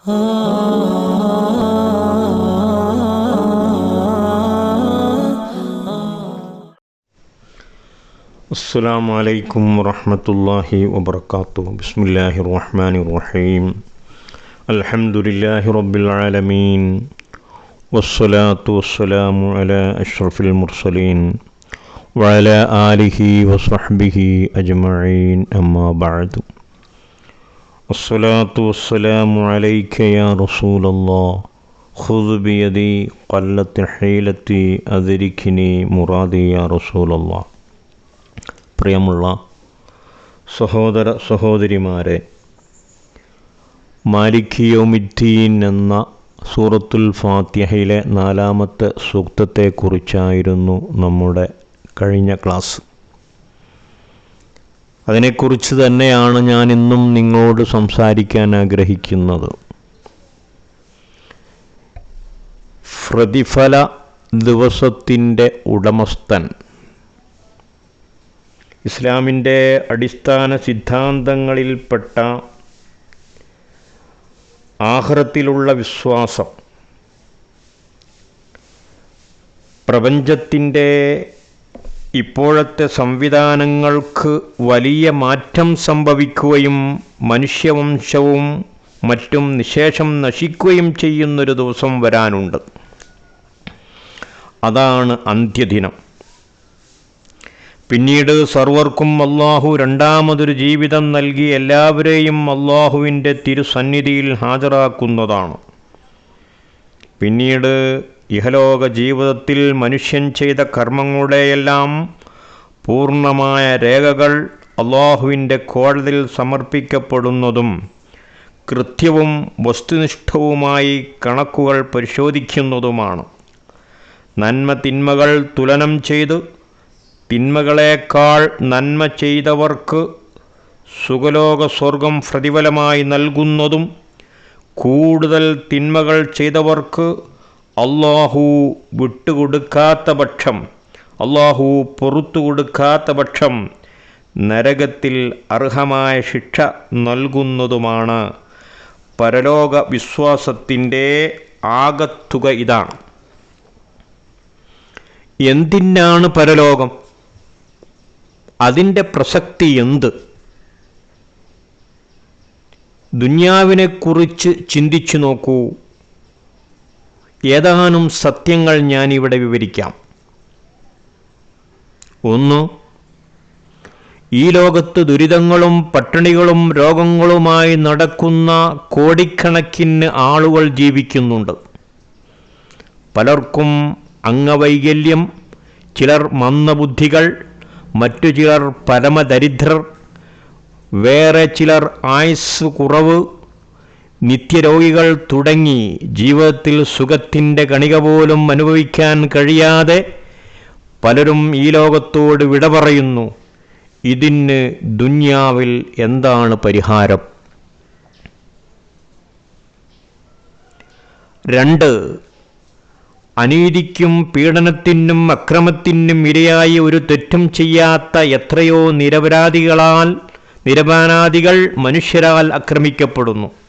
السلام عليكم ورحمة الله وبركاته. بسم الله الرحمن الرحيم. الحمد لله رب العالمين. والصلاة والسلام على أشرف المرسلين وعلى آله وصحبه أجمعين. أما بعد. വസ്സലാമു യാ ഖുദ് ഹീലത്തി യാ പ്രിയമുള്ള സഹോദര സഹോദരിമാരെ മാലിക്കിയോമിദ്ദീൻ എന്ന സൂറത്തുൽ ഫാത്യഹയിലെ നാലാമത്തെ സൂക്തത്തെക്കുറിച്ചായിരുന്നു നമ്മുടെ കഴിഞ്ഞ ക്ലാസ്. അതിനെക്കുറിച്ച് തന്നെയാണ് ഞാൻ ഇന്നും നിങ്ങളോട് സംസാരിക്കാൻ ആഗ്രഹിക്കുന്നത്. പ്രതിഫല ദിവസത്തിന്റെ ഉടമസ്ഥൻ. ഇസ്ലാമിന്റെ അടിസ്ഥാന സിദ്ധാന്തങ്ങളിൽപ്പെട്ട ആഹ്റത്തിലുള്ള വിശ്വാസം പ്രപഞ്ചത്തിന്റെ ഇപ്പോഴത്തെ സംവിധാനങ്ങൾക്ക് വലിയ മാറ്റം സംഭവിക്കുകയും മനുഷ്യവംശവും മറ്റും നിശേഷം നശിക്കുകയും ചെയ്യുന്നൊരു ദിവസം വരാനുണ്ട്. അതാണ് അന്ത്യദിനം. പിന്നീട് സർവർക്കും അള്ളാഹു രണ്ടാമതൊരു ജീവിതം നൽകി എല്ലാവരെയും അള്ളാഹുവിന്റെ തിരുസന്നിധിയിൽ ഹാജരാക്കുന്നതാണ്. പിന്നീട് ഇഹലോക ജീവിതത്തിൽ മനുഷ്യൻ ചെയ്ത കർമ്മങ്ങളുടെയെല്ലാം പൂർണമായ രേഖകൾ അള്ളാഹുവിന്റെ കോടതിയിൽ സമർപ്പിക്കപ്പെടുന്നതും കൃത്യവും വസ്തുനിഷ്ഠവുമായി കണക്കുകൾ പരിശോധിക്കുന്നതുമാണ്. നന്മ തിന്മകൾ തുലനം ചെയ്ത് തിന്മകളേക്കാൾ നന്മ ചെയ്തവർക്ക് സുഖലോക സ്വർഗം പ്രതിഫലമായി നൽകുന്നതും കൂടുതൽ തിന്മകൾ ചെയ്തവർക്ക് അള്ളാഹു വിട്ടുകൊടുക്കാത്ത പക്ഷം അള്ളാഹു പുറത്തു കൊടുക്കാത്ത പക്ഷം നരകത്തിൽ അർഹമായ ശിക്ഷ നൽകുന്നതുമാണ്. പരലോക വിശ്വാസത്തിന്റെ ആകത്തുക ഇതാണ്. എന്തിനാണ് പരലോകം? അതിന്റെ പ്രസക്തി എന്ത്? ദുന്യാവിനെക്കുറിച്ച് ചിന്തിച്ചു നോക്കൂ. ഏതാനും സത്യങ്ങൾ ഞാനിവിടെ വിവരിക്കാം. ഒന്ന് ഈ ലോകത്ത് ദുരിതങ്ങളും പട്ടിണികളും രോഗങ്ങളുമായി നടക്കുന്ന കോടിക്കണക്കിന് ആളുകൾ ജീവിക്കുന്നുണ്ട്. പലർക്കും അംഗവൈകല്യം ചിലർ മന്ദബുദ്ധികൾ മറ്റു ചിലർ പരമദരിദ്രർ വേറെ ചിലർ ആയുസ് കുറവ് നിത്യരോഗികൾ തുടങ്ങി ജീവിതത്തിൽ സുഖത്തിന്റെ കണിക പോലും അനുഭവിക്കാൻ കഴിയാതെ പലരും ഈ ലോകത്തോട് വിട പറയുന്നു ഇതിന് ദുന്യാവിൽ എന്താണ് പരിഹാരം? രണ്ട് അനീതിക്കും പീഡനത്തിനും അക്രമത്തിനും ഇരയായി ഒരു തെറ്റും ചെയ്യാത്ത എത്രയോ നിരപരാധികളാൽ നിരപരാധികൾ മനുഷ്യരാൽ ആക്രമിക്കപ്പെടുന്നു.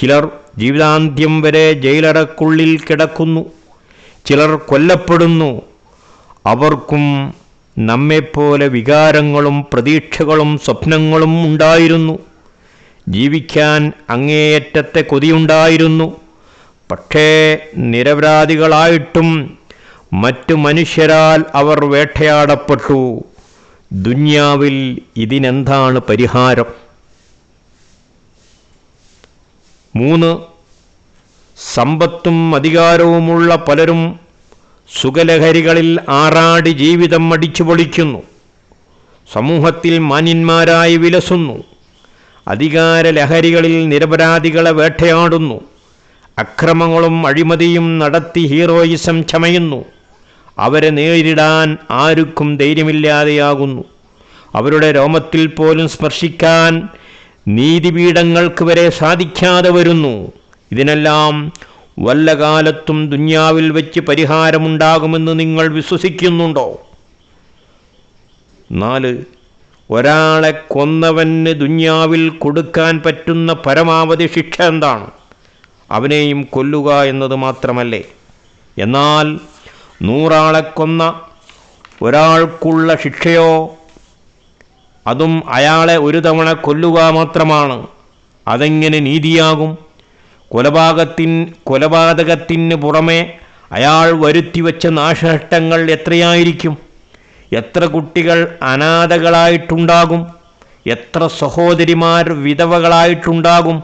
ചിലർ ജീവിതാന്ത്യം വരെ ജയിലടക്കുള്ളിൽ കിടക്കുന്നു. ചിലർ കൊല്ലപ്പെടുന്നു. അവർക്കും നമ്മെപ്പോലെ വികാരങ്ങളും പ്രതീക്ഷകളും സ്വപ്നങ്ങളും ഉണ്ടായിരുന്നു. ജീവിക്കാൻ അങ്ങേയറ്റത്തെ കൊതിയുണ്ടായിരുന്നു. പക്ഷേ നിരപരാധികളായിട്ടും മറ്റു മനുഷ്യരാൽ അവർ വേട്ടയാടപ്പെട്ടു. ദുന്യാവിൽ ഇതിനെന്താണ് പരിഹാരം? മൂന്ന് സമ്പത്തും അധികാരവുമുള്ള പലരും സുഖലഹരികളിൽ ആറാടി ജീവിതം അടിച്ചു പൊളിക്കുന്നു. സമൂഹത്തിൽ മാന്യന്മാരായി വിലസുന്നു. അധികാര ലഹരികളിൽ നിരപരാധികളെ വേട്ടയാടുന്നു. അക്രമങ്ങളും അഴിമതിയും നടത്തി ഹീറോയിസം ചമയുന്നു. അവരെ നേരിടാൻ ആർക്കും ധൈര്യമില്ലാതെയാകുന്നു. അവരുടെ രോമത്തിൽ പോലും സ്പർശിക്കാൻ നീതിപീഠങ്ങൾക്ക് വരെ സാധിക്കാതെ വരുന്നു. ഇതിനെല്ലാം വല്ല കാലത്തും ദുന്യാവിൽ വെച്ച് പരിഹാരമുണ്ടാകുമെന്ന് നിങ്ങൾ വിശ്വസിക്കുന്നുണ്ടോ? നാല് ഒരാളെ കൊന്നവന് ദുന്യാവിൽ കൊടുക്കാൻ പറ്റുന്ന പരമാവധി ശിക്ഷ എന്താണ്? അവനെയും കൊല്ലുക എന്നത് മാത്രമല്ലേ? എന്നാൽ നൂറാളെ കൊന്ന ഒരാൾക്കുള്ള ശിക്ഷയോ അതും അയാളെ ഒരു തവണ കൊല്ലുക മാത്രമാണ്. അതെങ്ങനെ നീതിയാകും? കൊലപാതകത്തിൻ കൊലപാതകത്തിന് പുറമെ അയാൾ വരുത്തിവെച്ച നാശനഷ്ടങ്ങൾ എത്രയായിരിക്കും? എത്ര കുട്ടികൾ അനാഥകളായിട്ടുണ്ടാകും? എത്ര സഹോദരിമാർ വിധവകളായിട്ടുണ്ടാകും?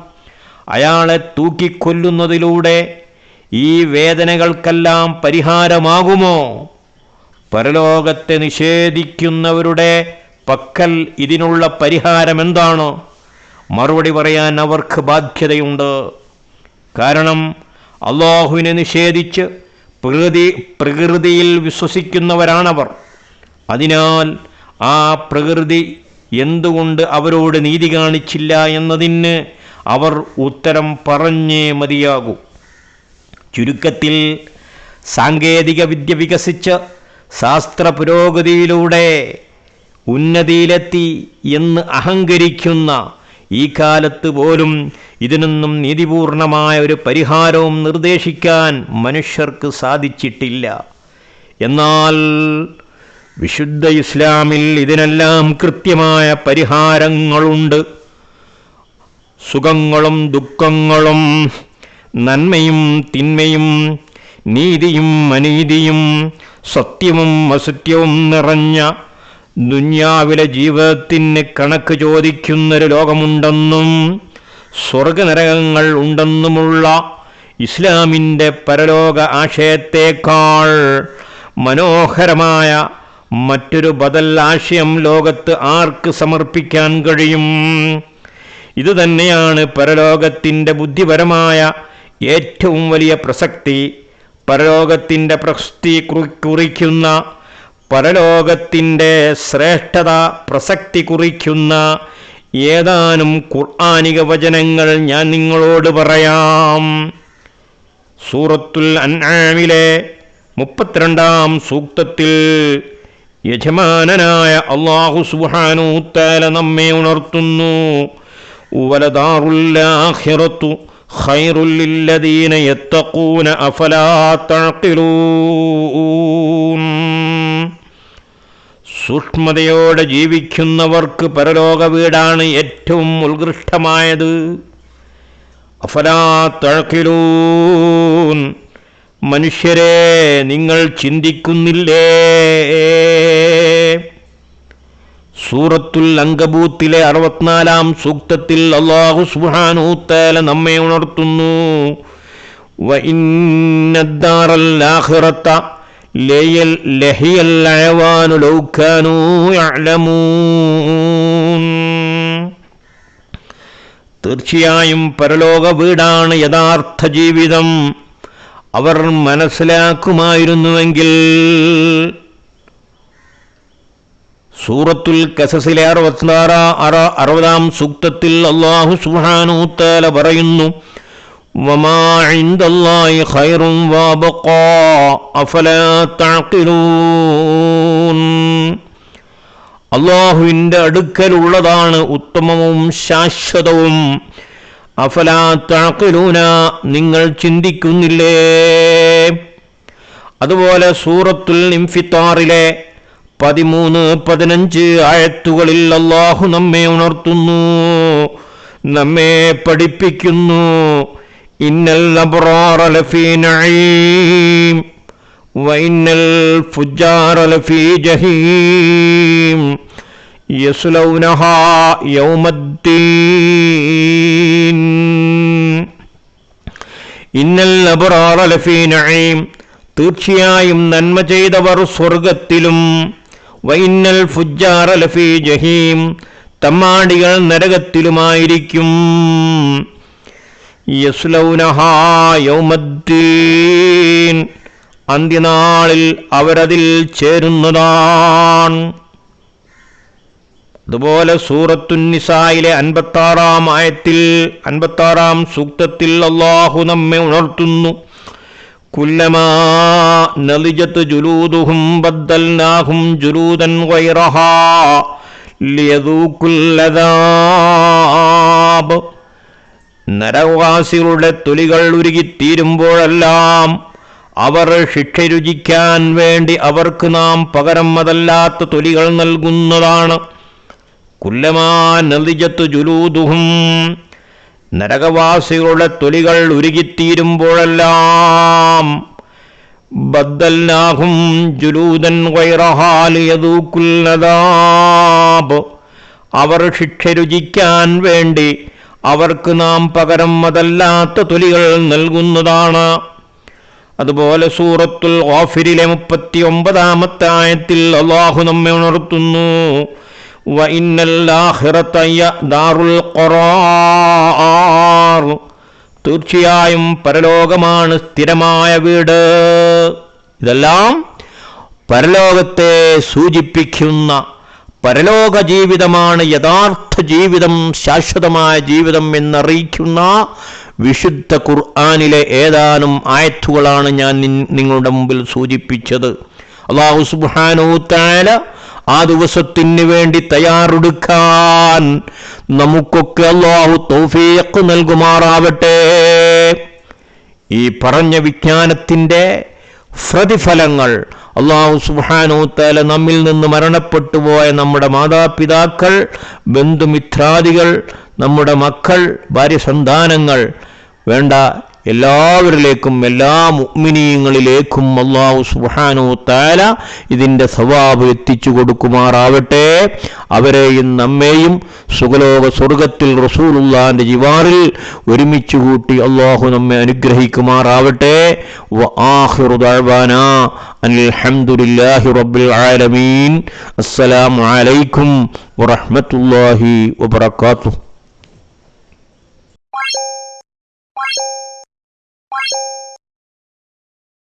അയാളെ തൂക്കിക്കൊല്ലുന്നതിലൂടെ ഈ വേദനകൾക്കെല്ലാം പരിഹാരമാകുമോ? പരലോകത്തെ നിഷേധിക്കുന്നവരുടെ പക്കൽ ഇതിനുള്ള പരിഹാരം എന്താണ് മറുപടി പറയാൻ അവർക്ക് ബാധ്യതയുണ്ട്. കാരണം അള്ളാഹുവിനെ നിഷേധിച്ച് പ്രകൃതി പ്രകൃതിയിൽ വിശ്വസിക്കുന്നവരാണവർ. അതിനാൽ ആ പ്രകൃതി എന്തുകൊണ്ട് അവരോട് നീതി കാണിച്ചില്ല എന്നതിന് അവർ ഉത്തരം പറഞ്ഞേ മതിയാകൂ. ചുരുക്കത്തിൽ സാങ്കേതിക വിദ്യ വികസിച്ച് ശാസ്ത്ര പുരോഗതിയിലൂടെ ഉന്നതിയിലെത്തി എന്ന് അഹങ്കരിക്കുന്ന ഈ കാലത്ത് പോലും ഇതിനൊന്നും നീതിപൂർണമായ ഒരു പരിഹാരവും നിർദ്ദേശിക്കാൻ മനുഷ്യർക്ക് സാധിച്ചിട്ടില്ല. എന്നാൽ വിശുദ്ധ ഇസ്ലാമിൽ ഇതിനെല്ലാം കൃത്യമായ പരിഹാരങ്ങളുണ്ട്. സുഖങ്ങളും ദുഃഖങ്ങളും നന്മയും തിന്മയും നീതിയും അനീതിയും സത്യവും അസത്യവും നിറഞ്ഞ ദുന്യാവിലെ ജീവിതത്തിന് കണക്ക് ചോദിക്കുന്നൊരു ലോകമുണ്ടെന്നും സ്വർഗനരകങ്ങൾ ഉണ്ടെന്നുമുള്ള ഇസ്ലാമിന്റെ പരലോക ആശയത്തേക്കാൾ മനോഹരമായ മറ്റൊരു ബദൽ ആശയം ലോകത്ത് ആർക്ക് സമർപ്പിക്കാൻ കഴിയും? ഇതുതന്നെയാണ് പരലോകത്തിന്റെ ബുദ്ധിപരമായ ഏറ്റവും വലിയ പ്രസക്തി. പരലോകത്തിന്റെ പ്രസക്തി കുറി- കുറിക്കുന്ന പരലോകത്തിന്റെ ശ്രേഷ്ഠത പ്രസക്തി കുറിക്കുന്ന ഏതാനും ഖുർആാനിക വചനങ്ങൾ ഞാൻ നിങ്ങളോട് പറയാം. സൂറത്തുൽ അൻആമിലെ മുപ്പത്തിരണ്ടാം സൂക്തത്തിൽ യജമാനനായ അള്ളാഹു സുബ്ഹാനഹു നമ്മെ ഉണർത്തുന്നു. വലദാറുല്ലാഹിറത്തു ഖൈറുല്ലില്ലദീന യത്തഖൂന അഫലാ തഅഖിലൂൻ. സൂക്ഷ്മതയോടെ ജീവിക്കുന്നവർക്ക് പരലോക വീടാണ് ഏറ്റവും ഉത്കൃഷ്ടമായത്. അഫലാത്തഴക്കിലൂൻ മനുഷ്യരെ നിങ്ങൾ ചിന്തിക്കുന്നില്ലേ? സൂറത്തുൽ അങ്കബൂത്തിലെ അറുപത്തിനാലാം സൂക്തത്തിൽ അള്ളാഹു സുഹാനൂത്തേല നമ്മെ ഉണർത്തുന്നു. വ തീർച്ചയായും പരലോക വീടാണ് യഥാർത്ഥ ജീവിതം. അവർ മനസ്സിലാക്കുമായിരുന്നുവെങ്കിൽ സൂറത്തുൽ കസസിലെ അറുപത്തിനാറ് അറുപതാം സൂക്തത്തിൽ അള്ളാഹു സുഹാനൂത്താല പറയുന്നു وما عند الله خير وابقى أفلا تعقلون അള്ളാഹുവിൻ്റെ അടുക്കലുള്ളതാണ് ഉത്തമവും ശാശ്വതവും അഫലാ താക്കിലൂന നിങ്ങൾ ചിന്തിക്കുന്നില്ലേ അതുപോലെ സൂറത്തുൽ ഇംഫിത്താറിലെ പതിമൂന്ന് പതിനഞ്ച് ആയത്തുകളിൽ അള്ളാഹു നമ്മെ ഉണർത്തുന്നു നമ്മെ പഠിപ്പിക്കുന്നു ഇന്നൽ വൈന്നൽ ഫുജാറ ജഹീം യസ്ലൗനഹാ യൗമദ്ദീൻ. ഇന്നൽ അബ്റാറ ലഫീ തീർച്ചയായും നന്മ ചെയ്തവർ സ്വർഗത്തിലും വൈന്നൽ ഫുജാറലഫി ജഹീം തമ്മാടികൾ നരകത്തിലുമായിരിക്കും. യസ്ലൗനഹാ യൗമദ്ദീൻ. അന്ത്യനാളിൽ അവരതിൽ ചേരുന്നതാണ് അതുപോലെ സൂറത്തുന്നിസായിലെ അൻപത്താറാം ആയത്തിൽ അൻപത്താറാം സൂക്തത്തിൽ അള്ളാഹു നമ്മെ ഉണർത്തുന്നു. കുല്ലമാ നലിജത്ത് ജുലൂദുഹും ബദ്ദൽനാഹും ജുലൂദൻ വൈറഹാ ലിയദൂക്കുല്ലദാബ് നരവാസികളുടെ തൊലികൾ ഉരുകിത്തീരുമ്പോഴെല്ലാം അവർ ശിക്ഷ രുചിക്കാൻ വേണ്ടി അവർക്ക് നാം പകരം അതല്ലാത്ത തൊലികൾ നൽകുന്നതാണ്. കുല്ലമാ നദിജത്ത് ജുലൂദുഹും നരകവാസികളുടെ തൊലികൾ ഉരുകിത്തീരുമ്പോഴെല്ലാം ബദ്ദൽനാഹും ജുലൂദൻ വൈറഹാലിയതൂക്കുല്ലതാബ് അവർ ശിക്ഷ രുചിക്കാൻ വേണ്ടി അവർക്ക് നാം പകരം അതല്ലാത്ത തൊലികൾ നൽകുന്നതാണ്. അതുപോലെ സൂറത്തുൽ ഓഫിരിലെ മുപ്പത്തി ഒമ്പതാമത്തെ ആയത്തിൽ അള്ളാഹു നമ്മെ ഉണർത്തുന്നു. തീർച്ചയായും പരലോകമാണ് സ്ഥിരമായ വീട്. ഇതെല്ലാം പരലോകത്തെ സൂചിപ്പിക്കുന്ന പരലോക ജീവിതമാണ് യഥാർത്ഥ ജീവിതം ശാശ്വതമായ ജീവിതം എന്നറിയിക്കുന്ന വിശുദ്ധ ഖുർആാനിലെ ഏതാനും ആയത്തുകളാണ് ഞാൻ നിങ്ങളുടെ മുമ്പിൽ സൂചിപ്പിച്ചത്. അള്ളാഹു സുബ്ഹാനഹു തആല ആ ദിവസത്തിന് വേണ്ടി തയ്യാറെടുക്കാൻ നമുക്കൊക്കെ അള്ളാഹു തൗഫീഖ് നൽകുമാറാവട്ടെ. ഈ പറഞ്ഞ വിജ്ഞാനത്തിന്റെ പ്രതിഫലങ്ങൾ അള്ളാഹു സുബാനോത്താല നമ്മിൽ നിന്ന് മരണപ്പെട്ടു പോയ നമ്മുടെ മാതാപിതാക്കൾ ബന്ധുമിത്രാദികൾ നമ്മുടെ മക്കൾ ഭാര്യ സന്താനങ്ങൾ വേണ്ട എല്ലാവരിലേക്കും എല്ലാ മുഗ്മിനീയങ്ങളിലേക്കും അള്ളാഹു സുബാനു താല ഇതിന്റെ സ്വഭാവ് എത്തിച്ചു കൊടുക്കുമാറാവട്ടെ. അവരെയും നമ്മെയും സുഖലോക സ്വർഗത്തിൽ റസൂലുള്ളാന്റെ ജിവാറിൽ ഒരുമിച്ച് കൂട്ടി അള്ളാഹു നമ്മെ അനുഗ്രഹിക്കുമാറാവട്ടെ. അൽഹംദുലില്ലാഹി റബ്ബിൽ ആലമീൻ. അസ്സലാമു അലൈക്കും വറഹ്മത്തുള്ളാഹി വബറകാതുഹു.